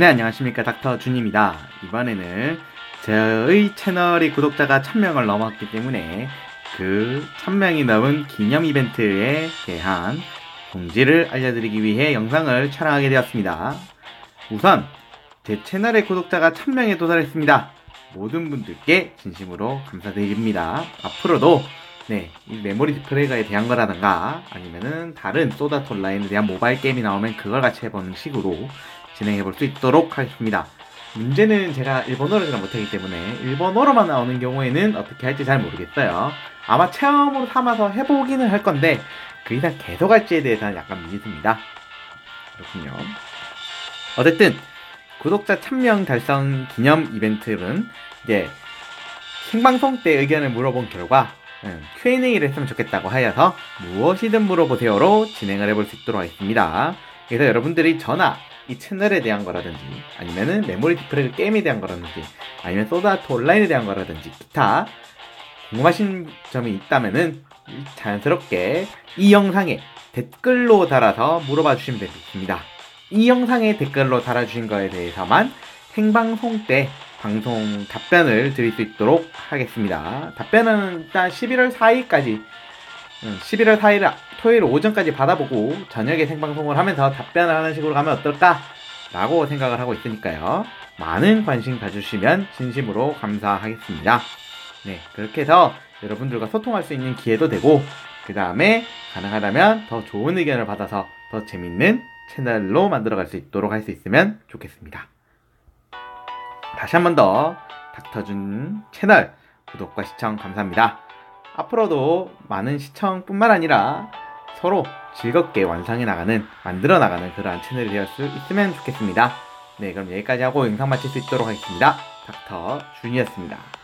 네, 안녕하십니까. 닥터 준입니다. 이번에는 저의 채널의 구독자가 1000명을 넘었기 때문에 그 1000명이 넘은 기념 이벤트에 대한 공지를 알려드리기 위해 영상을 촬영하게 되었습니다. 우선 제 채널의 구독자가 1000명에 도달했습니다. 모든 분들께 진심으로 감사드립니다. 앞으로도 네, 이 메모리 디프레가에 대한 거라든가 아니면은 다른 소다트 온라인에 대한 모바일 게임이 나오면 그걸 같이 해보는 식으로 진행해 볼 수 있도록 하겠습니다. 문제는 제가 일본어를 잘 못하기 때문에 일본어로만 나오는 경우에는 어떻게 할지 잘 모르겠어요. 아마 체험으로 삼아서 해보기는 할 건데 그 이상 계속 할지에 대해서는 약간 미지수입니다. 그렇군요. 어쨌든 구독자 1000명 달성 기념 이벤트는 이제 생방송 때 의견을 물어본 결과 음, Q&A를 했으면 좋겠다고 하여서 무엇이든 물어보세요로 진행을 해볼 수 있도록 하겠습니다. 그래서 여러분들이 전화 이 채널에 대한 거라든지 아니면은 메모리 디프레그 게임에 대한 거라든지 아니면 소다트 온라인에 대한 거라든지 기타 궁금하신 점이 있다면은 자연스럽게 이 영상에 댓글로 달아서 물어봐 주시면 되겠습니다. 이 영상에 댓글로 달아주신 거에 대해서만 생방송 때 방송 답변을 드릴 수 있도록 하겠습니다. 답변은 일단 11월 4일까지 11월 4일 토요일 오전까지 받아보고 저녁에 생방송을 하면서 답변을 하는 식으로 가면 어떨까? 라고 생각을 하고 있으니까요. 많은 관심 가주시면 진심으로 감사하겠습니다. 네, 그렇게 해서 여러분들과 소통할 수 있는 기회도 되고, 그 다음에 가능하다면 더 좋은 의견을 받아서 더 재밌는 채널로 만들어갈 수 있도록 할 수 있으면 좋겠습니다. 다시 한 번 더 닥터준 채널 구독과 시청 감사합니다. 앞으로도 많은 시청뿐만 아니라 서로 즐겁게 완성해 나가는, 만들어 나가는 그러한 채널이 되을 수 있으면 좋겠습니다. 네, 그럼 여기까지 하고 영상 마칠 수 있도록 하겠습니다. 닥터 준이었습니다.